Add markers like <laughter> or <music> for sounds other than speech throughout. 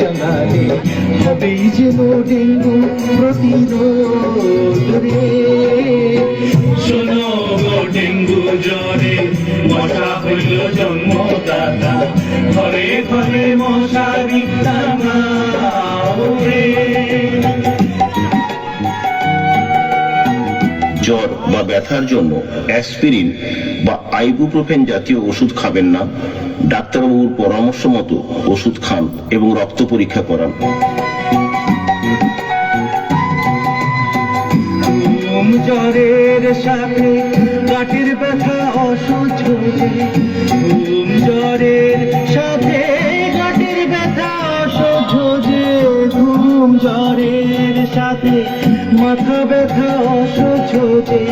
টাঙালে হবেই যেন ডেঙ্গু প্রতিরোধ রে। শোনো ডেঙ্গু জ্বরে, মশা হইল জন্মদাতা। ঘরে ঘরে মশারি টাঙাও রে জ্বর বা ব্যথার জন্য অ্যাসপিরিন বা আইবুপ্রোফেন জাতীয় ওষুধ খাবেন না। ডাক্তারবাবুর পরামর্শ মতো ওষুধ খান এবং রক্ত পরীক্ষা করান। জ্বরের সাথে গাঁটের ব্যথা অসহ্য জ্বরের সাথে গাঁটের ব্যথা অসহ্য ঘুম জ্বরের সাথে মাথা ব্যথা যে।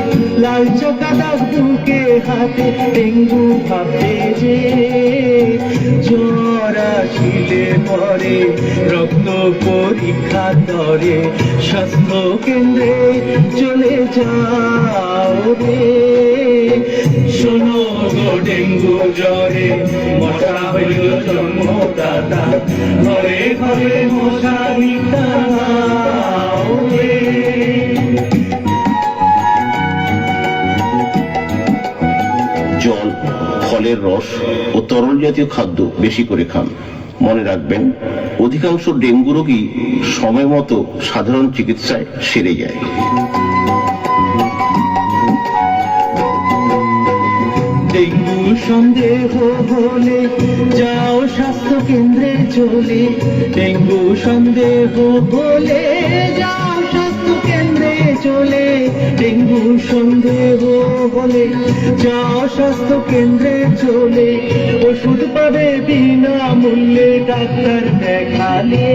লাল চোখা দাগ বুকে, হাতে ডেঙ্গু ভাবতে যে জ্বর আসিলে পরে রক্ত পরীক্ষা করে স্বাস্থ্য কেন্দ্রে চলে যাও রে। শোনো গো ডেঙ্গু জ্বরে, মশা হইল জন্মদাতা। ঘরে ঘরে মশারি টাঙাও ফলের রস ও তরল জাতীয় খাদ্য বেশি করে খান। মনে রাখবেন, অধিকাংশ ডেঙ্গু রোগী সময় মতো সাধারণ চিকিৎসায় সেরে যায়। ডেঙ্গু সন্দেহ হলে যাও স্বাস্থ্য কেন্দ্রে চলে। ডেঙ্গু সন্দেহ হলে যাও স্বাস্থ্য কেন্দ্রে চলে। ডেঙ্গু সন্দেহ হলে যাও স্বাস্থ্য কেন্দ্রে চলে। ওষুধ পাবে বিনামূল্যে ডাক্তার দেখালে।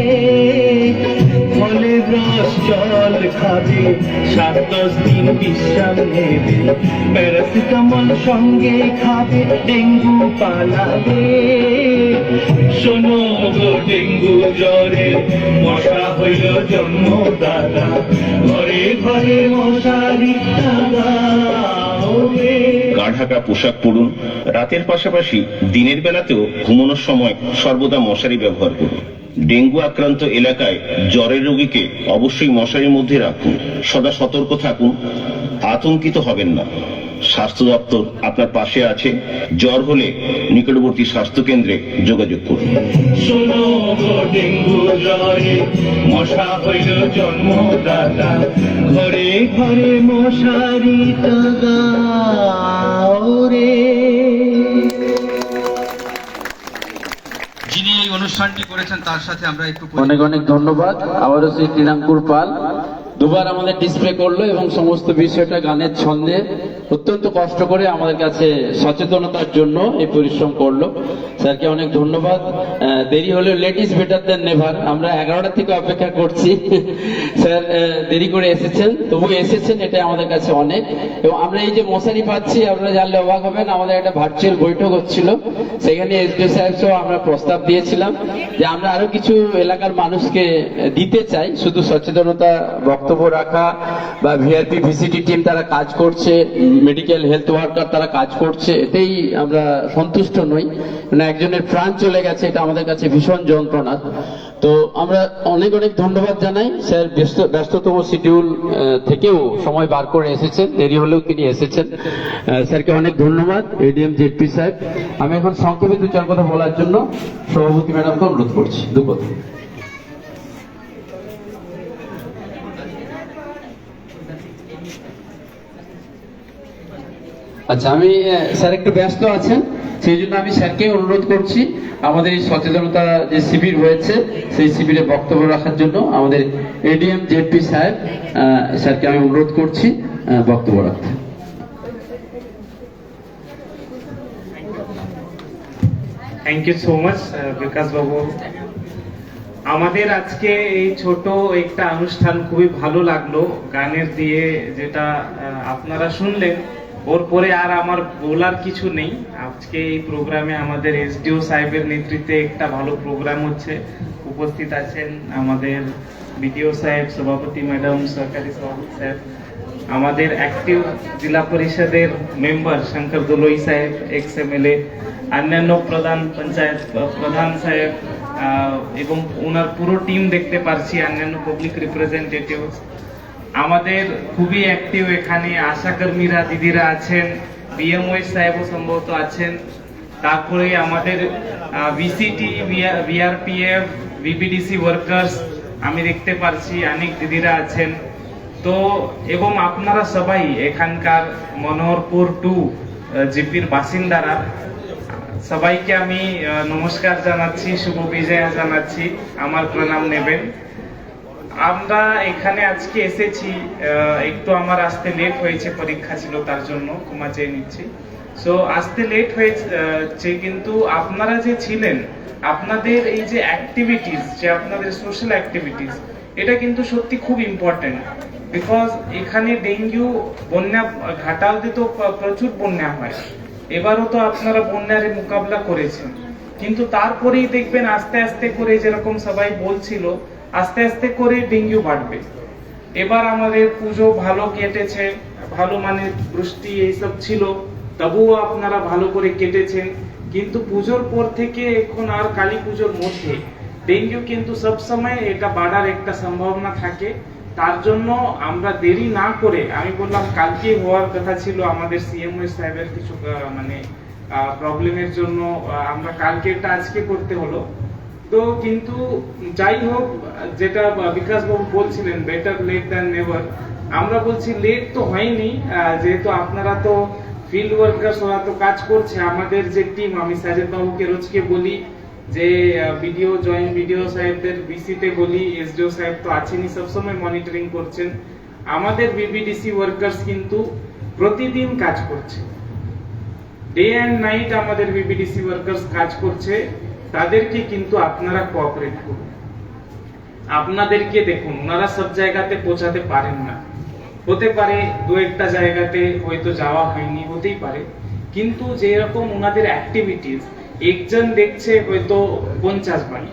ফলের রস জল খাবে, সাত দশ দিন বিশ্রাম নেবে। প্যারাসিটামল সঙ্গে খাবে, ডেঙ্গু পালাবে। শোনো গো ডেঙ্গু জ্বরে, মশা হইল জন্মদাতা। ঘরে ঘরে মশারি রে গা ঢাকা পোশাক পরুন। রাতের পাশাপাশি দিনের বেলাতেও ঘুমানোর সময় সর্বদা মশারি ব্যবহার করুন। ডেঙ্গু আক্রান্ত এলাকায় জ্বরের রোগীকে অবশ্যই মশারির মধ্যে রাখুন। সদা সতর্ক থাকুন। আতঙ্কিত হবেন না। স্বাস্থ্য দপ্তর আপনার পাশে আছে। জ্বর হলে নিকটবর্তী স্বাস্থ্য কেন্দ্রে যোগাযোগ করুন। শোনো গো ডেঙ্গু জ্বরে মশা হইল জন্মদাতা। ঘরে ঘরে মশারি রে। যিনি এই অনুষ্ঠানটি করেছেন তার সাথে আমরা একটু অনেক অনেক ধন্যবাদ। আবারও শ্রী তৃণাঙ্কুর পাল। দুবার আমাদের ডিসপ্লে করল এবং সমস্ত বিষয়টা গানের ছন্দে অত্যন্ত কষ্ট করে আমাদের কাছে সচেতনতার জন্য এই পরিশ্রম করল। স্যারকে অনেক ধন্যবাদ। দেরি হলেও লেডিস বেটার দেন নেভার আমরা এগারোটা থেকে অপেক্ষা করছি। <laughs> স্যার দেরি করে এসেছেন। তবু এসেছেন, এটা আমাদের কাছে অনেক। এবং আমরা এই যে মশারি পাচ্ছি, আপনারা জানলে অবাক হবেন, আমাদের একটা ভার্চুয়াল বৈঠক হচ্ছিল। সেখানে এসডিও সাহেব সহ আমরা প্রস্তাব দিয়েছিলাম যে আমরা আরও কিছু এলাকার মানুষকে দিতে চাই। শুধু সচেতনতা বক্তব্য রাখা বা ভিআরপি ভিসিটি টিম তারা কাজ করছে মেডিকেল হেলথ ওয়ার্কার তারা কাজ করছে, এতেই আমরা সন্তুষ্ট নই। মানে একজনের প্রাণ চলে গেছে, এটা আমাদের কাছে ভীষণ যন্ত্রণা। তো আমরা অনেক অনেক ধন্যবাদ জানাই। স্যার, ব্যস্ত, ব্যস্ততম শিডিউল থেকেও সময় বার করে এসেছেন। দেরি হলেও তিনি এসেছেন। স্যারকে অনেক ধন্যবাদ এডিএম জেডপি সাহেব আমি এখন সংক্ষেপে দু চার কথা বলার জন্য সভাপতি ম্যাডামকে অনুরোধ করছি। দু আচ্ছা আমি স্যার একটু ব্যস্ত আছেন, সেই জন্য আমি স্যারকে অনুরোধ করছি, আমাদের এই সচেতনতা যে শিবির হয়েছে, সেই শিবিরে বক্তব্য রাখার জন্য আমাদের এডিএম জেডপি সাহেব স্যারকে আমি অনুরোধ করছি বক্তব্য রাখতে। Thank you so much Bikash বাবু। আমাদের আজকে এই ছোট একটা অনুষ্ঠান খুবই ভালো লাগল, গানের দিয়ে যেটা আপনারা শুনলেন। ওর পরে আর আমার বলার কিছু নেই। আজকে এই প্রোগ্রামে আমাদের এসডিও সাহেবের নেতৃত্বে একটা ভালো প্রোগ্রাম হচ্ছে। উপস্থিত আছেন আমাদের বিডিও সাহেব, সভাপতি ম্যাডাম, সরকারি সভাপতি সাহেব আমাদের অ্যাক্টিভ জেলা পরিষদের মেম্বার শঙ্কর দোলই সাহেব, এক্স এম এল এ, অন্যান্য প্রধান পঞ্চায়েত প্রধান সাহেব এবং ওনার পুরো টিম দেখতে পারছি, অন্যান্য পাবলিক রিপ্রেজেন্টেটিভ আমাদের খুবই অ্যাক্টিভ এখানে আশাকর্মীরা, দিদিরা আছেন বিএমওই সাহেবও সম্ভবত আছেন। তারপরে আমাদের ভিসিটি বিআরপিএফ বিপিডিসি ওয়ার্কার্স আমি দেখতে পারছি, অনেক দিদিরা আছেন। তো, এবং আপনারা সবাই এখানকার মনোহরপুর টু জিপির বাসিন্দারা, সবাইকে আমি নমস্কার জানাচ্ছি, শুভ বিজয়া জানাচ্ছি। আমার প্রণাম নেবেন। আমরা এখানে আজকে এসেছি একটু আমার আসতে লেট হয়েছে, পরীক্ষা ছিল তার জন্য, ক্ষমা চেয়ে নিচ্ছি। সো আসতে লেট হয়েছে কিন্তু আপনারা যে ছিলেন, আপনাদের এই যে অ্যাক্টিভিটিস যে আপনাদের সোশ্যাল অ্যাক্টিভিটিস এটা কিন্তু সত্যি খুব ইম্পর্টেন্ট বিকজ এখানে ডেঙ্গু, বন্যা ঘাটালতে তো প্রচুর বন্যা হয়। এবারও তো আপনারা বন্যার মোকাবিলা করেছেন। কিন্তু তারপরেই দেখবেন আস্তে আস্তে করে যেরকম সবাই বলছিল আস্তে আস্তে করে ডেঙ্গু বাড়বে। এবার আমাদের পুজো ভালো কেটেছে, ভালো মানে বৃষ্টি এইসব ছিল, তবুও আপনারা ভালো করে কেটেছেন কিন্তু পুজোর পর থেকে এখন আর কালী পুজোর মধ্যে ডেঙ্গু কিন্তু সবসময় এটা বাড়ার একটা সম্ভাবনা থাকে। তার জন্য আমরা দেরি না করে, আমি বললাম কালকে হওয়ার কথা ছিল আমাদের সিএম সাহেবের কিছু মানে প্রবলেমের জন্য আমরা কালকে এটা আজকে করতে হলো। তো কিন্তু যাই হোক, যেটা বিকাশ বাবু বলছিলেন বেটার লেট দ্যান নেভার আমরা বলছি লেট তো হয়নি যেহেতু আপনারা তো ফিল্ড ওয়ার্কার্স ওরা তো কাজ করছে, আমাদের যে টিম আমি সাজেদ বাবুকে রোজকে বলি যে ভিডিও জয়েন্ট ভিডিও সাহেবদের বিসিতে বলি এসডিও সাহেব তো আছেনই, সবসময় মনিটরিং করছেন। আমাদের বিবিডিসি ওয়ার্কার্স কিন্তু প্রতিদিন কাজ করছে। ডে অ্যান্ড নাইট আমাদের বিবিডিসি ওয়ার্কার্স কাজ করছে। তাদেরকে কিন্তু আপনারা কোঅপারেট করুন। আপনাদেরকে দেখুন, ওনারা সব জায়গাতে পৌঁছাতে পারেন না। হতে পারে দু একটা জায়গাতে হয়তো যাওয়া হয়নি, হতেই পারে। কিন্তু যে রকম ওনাদের অ্যাক্টিভিটিস একজন দেখছে হয়তো পঞ্চাশ বাড়ি।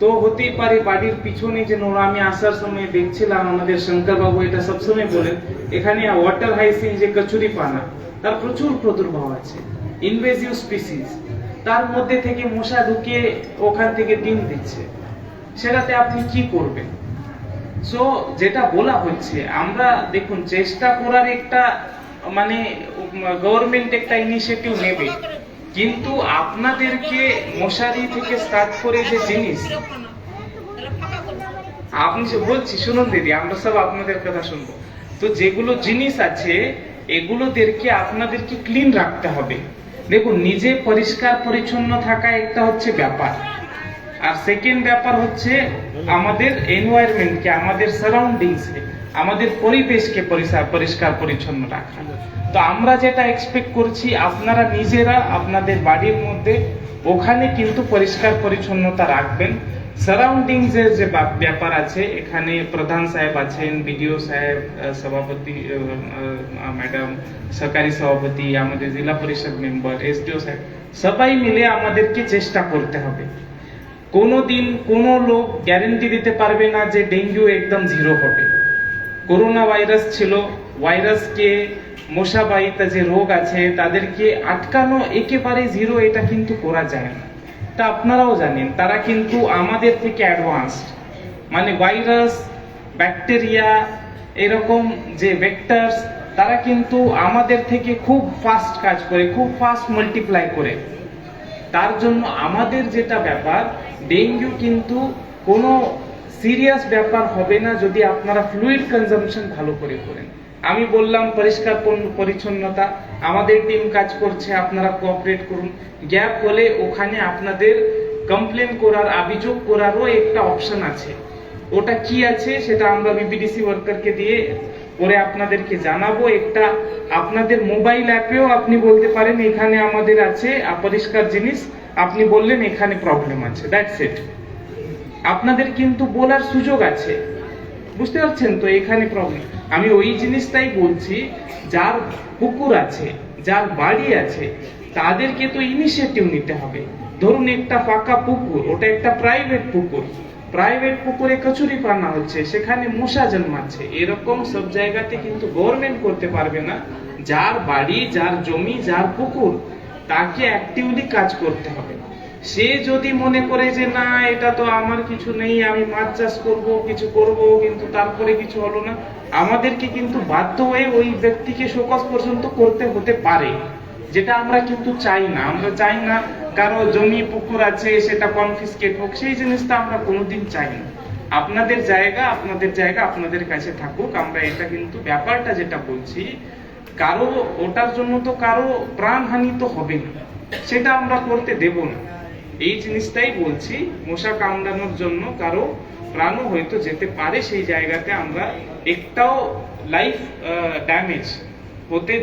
তো হতেই পারে বাড়ির পিছনে যে নোরা, আমি আসার সময় দেখছিলাম আমাদের শঙ্কর বাবু এটা সবসময় বলেন, এখানে ওয়াটার হাইসিন যে কচুরি পানা তার প্রচুর প্রাদুর্ভাব আছে। ইনভেসিভ স্পিসিস তার মধ্যে থেকে মশা ঢুকে ওখান থেকে ডিম দিচ্ছে। সেটাতে আপনি কি করবেন? সো যেটা বলা হচ্ছে, আমরা দেখুন, চেষ্টা করার একটা মানে গভর্নমেন্ট একটা ইনিশিয়েটিভ নেবে। কিন্তু আপনাদেরকে মশারি থেকে স্টার্ট করে যে জিনিস, আপনি বলছি, শুনুন দিদি, আমরা সব আপনাদের কথা শুনব। তো যেগুলো জিনিস আছে, এগুলোদেরকে আপনাদেরকে ক্লিন রাখতে হবে। দেখুন, নিজে পরিষ্কার পরিচ্ছন্ন থাকা একটা হচ্ছে ব্যাপার। আর সেকেন্ড ব্যাপার হচ্ছে আমাদের এনভায়রনমেন্টকে আমাদের সারাউন্ডিংসে আমাদের পরিবেশকে পরিষ্কার পরিচ্ছন্ন রাখা। তো আমরা যেটা এক্সপেক্ট করছি, আপনারা নিজেরা, আপনাদের বাড়ির মধ্যে ওখানে কিন্তু পরিষ্কার পরিচ্ছন্নতা রাখবেন। সারাউন্ডিংস এর যে ব্যাপার আছে, এখানে প্রধান সাহেব আছেন, বিডিও সাহেব সভাপতি ম্যাডাম, সরকারি সভাপতি, আমাদের জেলা পরিষদ মেম্বার, এসডিও সাহেব, সবাই মিলে আমাদেরকে চেষ্টা করতে হবে। কোনোদিন কোনো লোক গ্যারেন্টি দিতে পারবে না যে ডেঙ্গু একদম জিরো হবে। করোনা ভাইরাস ছিল ভাইরাসকে মশাবাহিত যে রোগ আছে, তাদেরকে আটকানো একেবারে জিরো এটা কিন্তু করা যায় না। তা আপনারাও জানেন, তারা কিন্তু আমাদের থেকে অ্যাডভান্সড মানে ভাইরাস ব্যাকটেরিয়া এরকম যে ভেক্টরস তারা কিন্তু আমাদের থেকে খুব ফাস্ট কাজ করে, খুব ফাস্ট মাল্টিপ্লাই করে। তার জন্য আমাদের যেটা ব্যাপার ডেঙ্গু কিন্তু কোনো সিরিয়াস ব্যাপার হবে না যদি আপনারা ফ্লুইড কনজামশন ভালো করে করেন। আমি বললাম, পরিষ্কার পরিচ্ছন্নতা। আমাদের টিম কাজ করছে, আপনারা কোঅপারেট করুন। গ্যাপ হলে ওখানে আপনাদের কমপ্লেন করার, অভিযোগ করারও একটা অপশন আছে। ওটা কি আছে, সেটা আমরা বিবিডিসি ওয়ার্কারকে দিয়ে পরে আপনাদেরকে জানাব। একটা, আপনাদের মোবাইল অ্যাপেও আপনি বলতে পারেন, এখানে আমাদের আছে অপরিষ্কার জিনিস। আপনি বললেন, এখানে প্রবলেম আছে। দ্যাটস ইট আপনাদের কিন্তু বলার সুযোগ আছে। বুঝতে পারছেন তো? এখানে প্রবলেম আমি ওই জিনিসটাই বলছি, যার পুকুর আছে, যার বাড়ি আছে, তাদেরকে তো ইনিশিয়েটিভ নিতে হবে। ধরুন একটা ফাঁকা পুকুর, ওটা একটা প্রাইভেট পুকুর। প্রাইভেট পুকুরে কচুরি পানা হচ্ছে, সেখানে মশা জন্মাচ্ছে। এরকম সব জায়গাতে কিন্তু গভর্নমেন্ট করতে পারবে না। যার বাড়ি, যার জমি, যার পুকুর, তাকে অ্যাক্টিভলি কাজ করতে হবে। সে যদি মনে করে যে, না, এটা তো আমার কিছু নেই, আমি মাছ চাষ করব, কিছু করব, কিন্তু তারপরে কিছু হলো না, আমাদেরকে কিন্তু বাধ্য হয়ে ওই ব্যক্তিকে শোকজ পর্যন্ত করতে হতে পারে, যেটা আমরা কিন্তু চাই না। আমরা চাই না কারও জমি, পুকুর আছে, সেটা কনফিসকেট হোক, সেই জিনিসটা আমরা কোনোদিন চাই না। আপনাদের জায়গা আপনাদের জায়গা আপনাদের কাছে থাকুক। আমরা এটা কিন্তু ব্যাপারটা যেটা বলছি, কারও ওটার জন্য তো কারও প্রাণহানি তো হবে না, সেটা আমরা করতে দেব না। এই জিনিসটাই বলছি মশা কামড়ানোর জন্য কারও প্রাণও হয়তো যেতে পারে সেই জায়গাতে, আমরা একটাও লাইফ ড্যামেজ হতে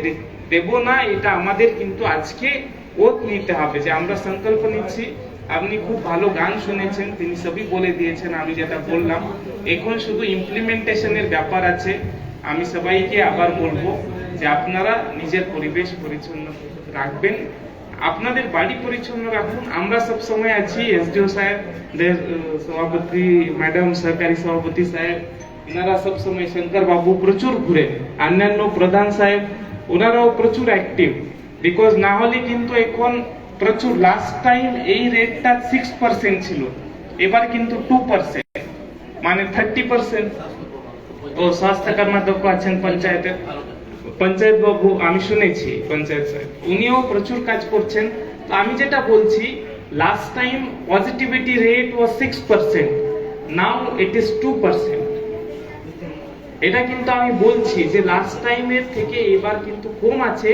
দেব না, এটা আমাদের কিন্তু আজকে ওত নিতে হবে যে আমরা সংকল্প নিচ্ছি। আপনি খুব ভালো গান শুনেছেন, তিনি সবই বলে দিয়েছেন, আমি যেটা বললাম। এখন শুধু ইমপ্লিমেন্টেশনের ব্যাপার আছে। আমি সবাইকে আবার বলব যে আপনারা নিজের পরিবেশ পরিচ্ছন্ন রাখবেন। আপনাদের বাড়ি পরিচ্ছন্ন রাখুন। আমরা সব সময় আছি, এসডিও সাহেব সভাপতি, ম্যাডাম, সহকারী সভাপতি সাহেব, ওনারা সব সময় শঙ্কর বাবু প্রচুর ঘুরে, অন্যান্য প্রধান সাহেব, ওনারাও প্রচুর অ্যাক্টিভ বিকজ না হলে কিন্তু এখন প্রচুর লাস্ট টাইম এই রেটটা সিক্স পার্সেন্ট ছিল, এবার কিন্তু টু পার্সেন্ট মানে থার্টি পার্সেন্ট ও, স্বাস্থ্য কর্মাধ্যক্ষ আছেন পঞ্চায়েতের। পঞ্চায়েত বাবু, আমি শুনেছি পঞ্চায়েত সাহেব উনিও প্রচুর কাজ করছেন। তো আমি যেটা বলছি last time positivity rate was six percent now it is two percent এটা কিন্তু আমি বলছি যে লাস্ট টাইমের থেকে এবার কিন্তু কম আছে।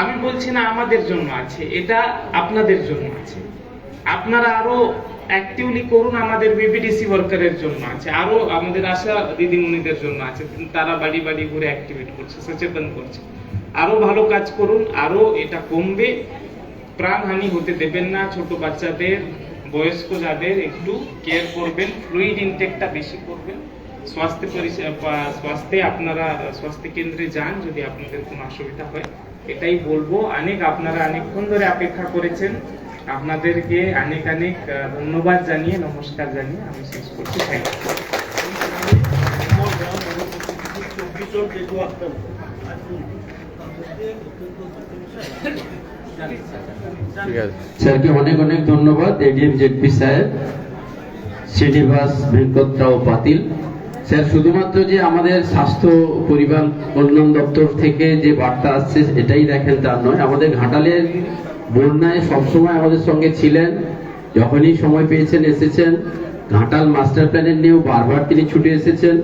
আমি বলছি না আমাদের জন্য আছে, এটা আপনাদের জন্য আছে। আপনারা আরও অ্যাক্টিভলি করুন আমাদের বিবিডিসি ওয়ার্কারের জন্য আছে। আরও আমাদের আশা দিদিমণিদের জন্য আছে। তারা বাড়ি বাড়ি ঘুরে অ্যাক্টিভেট করছে, সচেতন করছে। আরও ভালো কাজ করুন, আরও এটা কমবে। প্রাণহানি হতে দেবেন না, ছোট বাচ্চাদের, বয়স্ক যাদের একটু কেয়ার করবেন ফ্লুইড ইনটেকটা বেশি করবেন। স্বাস্থ্য পরিষেবা স্বাস্থ্যে আপনারা, স্বাস্থ্য কেন্দ্রে যান যদি আপনাদের কোনো অসুবিধা হয়। এটাই বলব। অনেক আপনারা অনেকক্ষণ ধরে অপেক্ষা করেছেন। আপনাদেরকে অনেক অনেক ধন্যবাদ জানিয়ে নমস্কার জানিয়ে আমি শেষ করছি। থ্যাংক ইউ স্যারকে অনেক অনেক ধন্যবাদ এডিএম জেডপি সাহেব শ্রীনিবাস ভেঙ্কটরাও পাতিল স্যার শুধুমাত্র যে আমাদের স্বাস্থ্য পরিবার কল্যাণ দপ্তর থেকে যে বার্তা আসছে এটাই দেখেন তার নয় আমাদের ঘাটালের বন্যায় সবসময় আমাদের সঙ্গে ছিলেন, যখনই সময় পেয়েছেন এসেছেন। ঘাটাল মাস্টার প্ল্যানের নিয়েও বারবার তিনি ছুটে এসেছেন।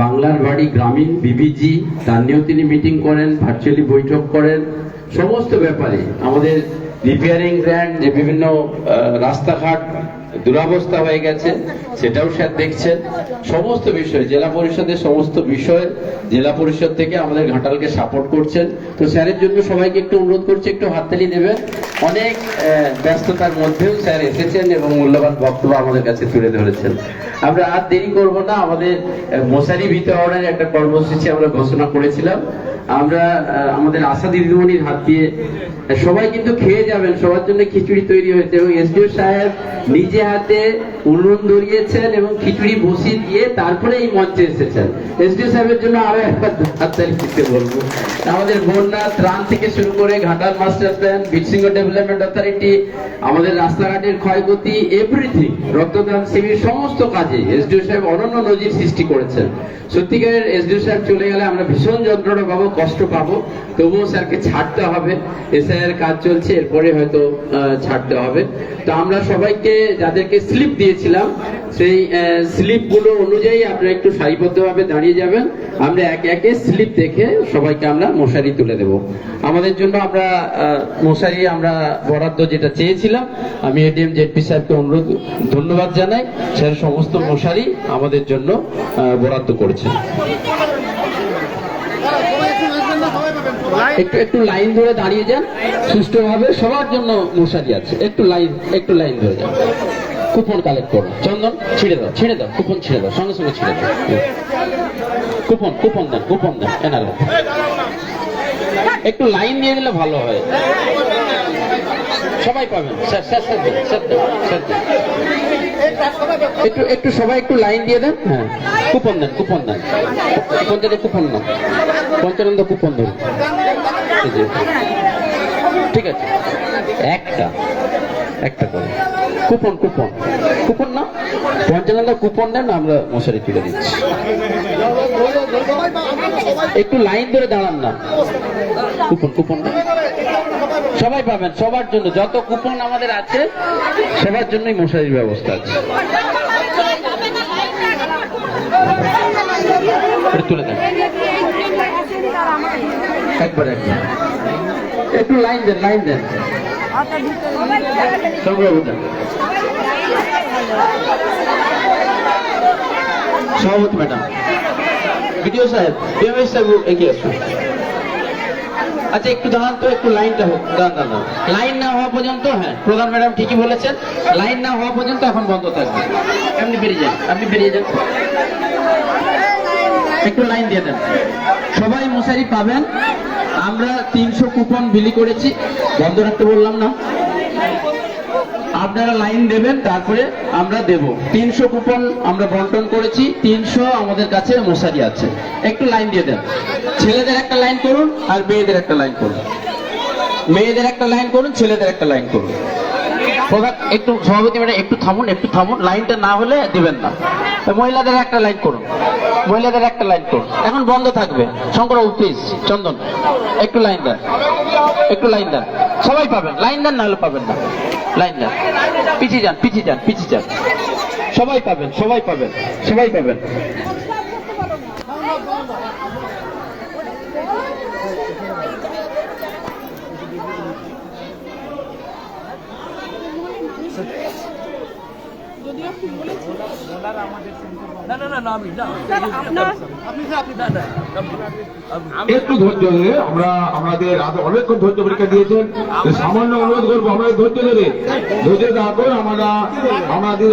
বাংলার বাড়ি গ্রামীণ বিবিজি তার নিয়েও তিনি মিটিং করেন, ভার্চুয়ালি বৈঠক করেন। সমস্ত ব্যাপারে আমাদের রিপেয়ারিং গ্র্যান্ড যে বিভিন্ন রাস্তাঘাট দুরাবস্থা হয়ে গেছে, সেটাও স্যার দেখছেন। সমস্ত বিষয়, জেলা পরিষদের সমস্ত বিষয়, জেলা পরিষদ থেকে আমাদের ঘাটালকে সাপোর্ট করছেন। তো স্যারের জন্য সবাইকে একটু অনুরোধ করছি, একটু হাততালি নেবেন। অনেক ব্যস্ততার মধ্যেও স্যার এসেছেন এবং মূল্যবান বক্তব্য আমাদের কাছে তুলে ধরেছেন। আমরা আর দেরি করব না, আমাদের মশারি বিতরণের একটা কর্মসূচি আমরা ঘোষণা করেছিলাম। আমরা আমাদের আশা দিদিমণির হাত দিয়ে সবাই কিন্তু খেয়ে যাবেন, সবার জন্য খিচুড়ি তৈরি হয়েছে এবং এসডিও সাহেব নিজে হাতে উনুন ধরিয়েছেন এবং খিচুড়ি বসিয়ে দিয়ে তারপরে এই মঞ্চে এসেছেন। এসডিও সাহেবের জন্য আরও একবার হাততালি দিতে বলব। আমাদের বন্যা ত্রাণ থেকে শুরু করে ঘাটাল মাস্টার প্ল্যান, বিটসিংহ ডেভেলপমেন্ট অথরিটি, আমাদের রাস্তাঘাটের ক্ষয়ক্ষতি এভরিথিং রক্তদান শিবির, সমস্ত কাজে এসডিও সাহেব অনন্য নজির সৃষ্টি করেছেন। সত্যিকারের এসডিও সাহেব চলে গেলে আমরা ভীষণ যন্ত্রণা পাবো, কষ্ট পাবো, তবুও স্যারকে ছাড়তে হবে। এসআই কাজ চলছে, এরপরে হয়তো ছাড়তে হবে। তো আমরা সবাইকে যাদেরকে স্লিপ দিয়েছিলাম, সেই স্লিপগুলো অনুযায়ী আপনারা একটু সারিবদ্ধভাবে দাঁড়িয়ে যাবেন। আমরা একে একে স্লিপ দেখে সবাইকে আমরা মশারি তুলে দেব। আমাদের জন্য আমরা মশারি আমরা বরাদ্দ যেটা চেয়েছিলাম, আমি এডিএম জেডপি সাহেবকে অনুরোধ, ধন্যবাদ জানাই। স্যার সমস্ত মশারি আমাদের জন্য বরাদ্দ করেছেন। একটু একটু লাইন ধরে দাঁড়িয়ে যান। সুষ্ঠুভাবে সবার জন্য মশারি আছে। একটু লাইন একটু লাইন ধরে যান। কুপন কালেক্ট করো। চন্দন ছিঁড়ে দাও ছিঁড়ে দাও কুপন ছিঁড়ে দাও সঙ্গে সঙ্গে ছিঁড়ে দাও। কুপন কুপন দেন কুপন দেন এনারা একটু লাইন দিয়ে দিলে ভালো হয়। সবাই পাবেন। স্যার স্যার স্যার দিন, স্যার দিন, স্যার। দিন। একটু একটু সবাই একটু লাইন দিয়ে দেন। হ্যাঁ। কুপন দেন কুপন দেন। পঞ্চায়েত কুপন না পঞ্চানন্দ কুপন ধরুন। ঠিক আছে। একটা। একটা করে। Coupon coupon. কুপন না? পঞ্চানন্দা কুপন দেন, আমরা মশারি তুলে দিচ্ছি। একটু লাইন ধরে দাঁড়ান না। Coupon coupon. সবাই পাবেন, সবার জন্য। যত কুপন আমাদের আছে, সবার জন্যই মশারির ব্যবস্থা আছে। তুলে দেন। একবার একবার। একটু লাইন দেন লাইন দেন। আচ্ছা একটু দাঁড়ান তো, একটু লাইনটা হোক। দাঁড়ান লাইন না হওয়া পর্যন্ত হ্যাঁ প্রধান ম্যাডাম ঠিকই বলেছেন, লাইন না হওয়া পর্যন্ত এখন বন্ধ থাকবে। আপনি বেরিয়ে যান, আপনি বেরিয়ে যান। একটু লাইন দিয়ে দেন। সবাই মশারি পাবেন আমরা তিনশো কুপন বিলি করেছি। বন্ধ রাখতে বললাম না। আপনারা লাইন দেবেন, তারপরে আমরা দেব। তিনশো কুপন আমরা বন্টন করেছি, তিনশো আমাদের কাছে মশারি আছে। একটু লাইন দিয়ে দেন। ছেলেদের একটা লাইন করুন আর মেয়েদের একটা লাইন করুন। মেয়েদের একটা লাইন করুন, ছেলেদের একটা লাইন করুন। প্রধান একটু সভাপতি ম্যাডাম, একটু থামুন একটু থামুন। লাইনটা না হলে দিবেন না। মহিলাদের একটা লাইন করুন। মহিলাদের একটা লাইন করুন। এখন বন্ধ থাকবে। শঙ্কর প্লিজ চন্দন, একটু লাইন দেন। একটু লাইন দেন। সবাই পাবেন। লাইন দেন না হলে পাবেন না। লাইন দেন। পিছিয়ে যান পিছিয়ে যান পিছিয়ে যান। সবাই পাবেন সবাই পাবেন সবাই পাবেন। একটু ধৈর্য ধরে আমরা আমাদের অনেকক্ষণ ধৈর্য পরীক্ষা দিয়েছেন। সামান্য অনুরোধ করব আমাদের ধৈর্য ধরে ধৈর্য থাকুন আমরা আমাদের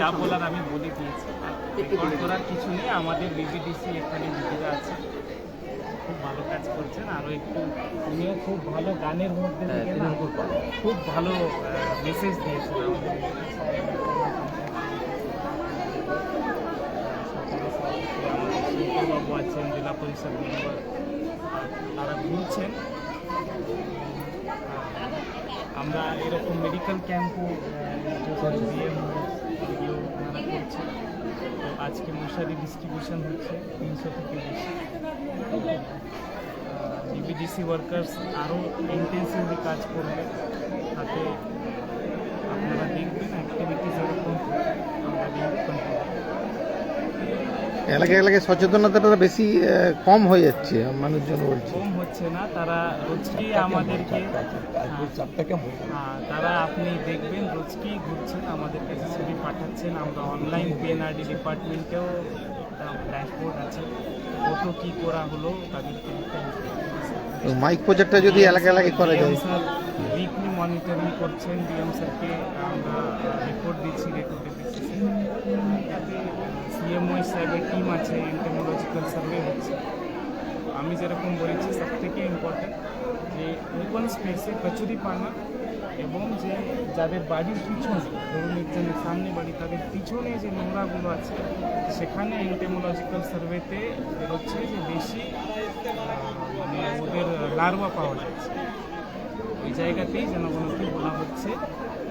যা বলার আমি বলে দিয়েছি। করার কিছু নেই আমাদের বিবিডিসি এখানে দিদিরা আছে। খুব ভালো কাজ করছেন আরও একটু উনিও খুব ভালো গানের মধ্যে থেকে না খুব ভালো। মেসেজ দিয়েছেন আমাদের বাবু আছেন জেলা পরিষদ মেম্বার তারা ঘুরছেন আমরা এরকম মেডিকেল ক্যাম্পও ওনারা করছে তো আজকে মশারি ডিস্ট্রিবিউশন হচ্ছে তিনশো থেকে বেশি। ডিবিডিসি ওয়ার্কার্স আরও ইন্টেন্সিভলি কাজ করবে। তাতে আপনারা দেখবেন অ্যাক্টিভিটিস এরকম আমরা এলাকায় এলাকায় সচেতনতাটা বেশি কম হয়ে যাচ্ছে মানুষজন বলছে। কম হচ্ছে না তারা রোজকেই আমাদেরকে হ্যাঁ, তারা আপনি দেখবেন রোজকেই ঘুরছেন আমাদের কাছে ছবি পাঠাচ্ছেন আমরা অনলাইন পিএনআরডি ডিপার্টমেন্টেও ড্যাশবোর্ড আছে কত কি করা হলো তাদেরকে মাইক প্রজেক্টটা যদি এলাকা এলাকায় করা যায়। স্যার উইকলি মনিটরিং করছেন ডিএম স্যারকে আমরা রিপোর্ট দিচ্ছি রেকর্ডের বেসিসে সিএমও সাহেবের টিম আছে এন্টেমোলজিক্যাল সার্ভে হচ্ছে। আমি যেরকম বলেছি সব থেকে ইম্পর্টেন্ট যে ওপেন স্পেসে কচুরি পানা এবং যে যাদের বাড়ির পিছনে, ধরুন একজনের সামনে বাড়ি, তাদের পিছনে যে নোংরাগুলো আছে, সেখানে এন্টেমোলজিক্যাল সার্ভেতে বেরোচ্ছে যে বেশি ওদের লার্ভা পাওয়া যাচ্ছে। ওই জায়গাতেই জনগণকে বলা হচ্ছে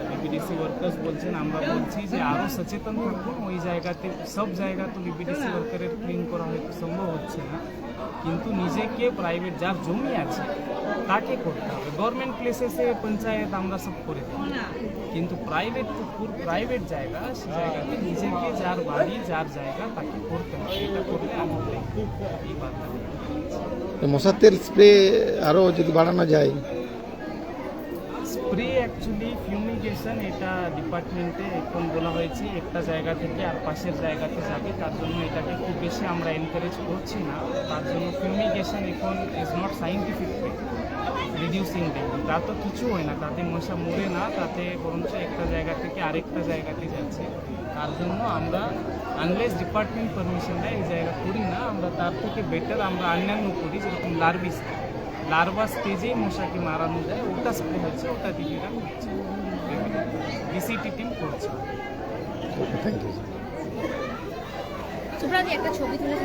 বিবিডিসি ওয়ার্কার্স বলছেন, আমরা বলছি যে আরও সচেতন থাকুন, ওই জায়গাতে, সব জায়গা তো বিবিডিসি ওয়ার্কারের ক্লিন করা হয়তো সম্ভব হচ্ছে না। কিন্তু নিজেকে প্রাইভেট যার জমি আছে তাকে করতে হবে। গভর্নমেন্ট প্লেসেসে পঞ্চায়েত আমরা সব করে দিই কিন্তু প্রাইভেট প্রাইভেট জায়গা সে জায়গাতে নিজেকে যার বাড়ি যার জায়গা তাকে করতে হবে। এটা করলে আমাদের এই বার্তা মশার তেল স্প্রে আরও যদি বাড়ানো যায় স্প্রে অ্যাকচুয়ালি ফিউমিগেশন এটা ডিপার্টমেন্টে এখন বলা হয়েছে একটা জায়গা থেকে আর পাশের জায়গাতে যাবে। তার জন্য এটাকে খুব বেশি আমরা এনকারেজ করছি না। তার জন্য ফিউমিগেশন এখন is not scientific way reducing তা তো কিছু হয় না, তাতে মশা মরে না, তাতে বরঞ্চ একটা জায়গা থেকে আরেকটা জায়গাতে যাচ্ছে। তার জন্য আমরা আনলেস ডিপার্টমেন্ট পারমিশন দেয়, এই জায়গা করি না। আমরা তার থেকে বেটার আমরা অন্যান্য করি, যেরকম লার্ভিস লার্ভা স্টেজেই মশাকে মারানো যায়, ওটা স্প্রে হচ্ছে, ওটা দিদিরা করছে। বিসিটি টিম করেছে। থ্যাংক ইউ একটা ছবি তুলে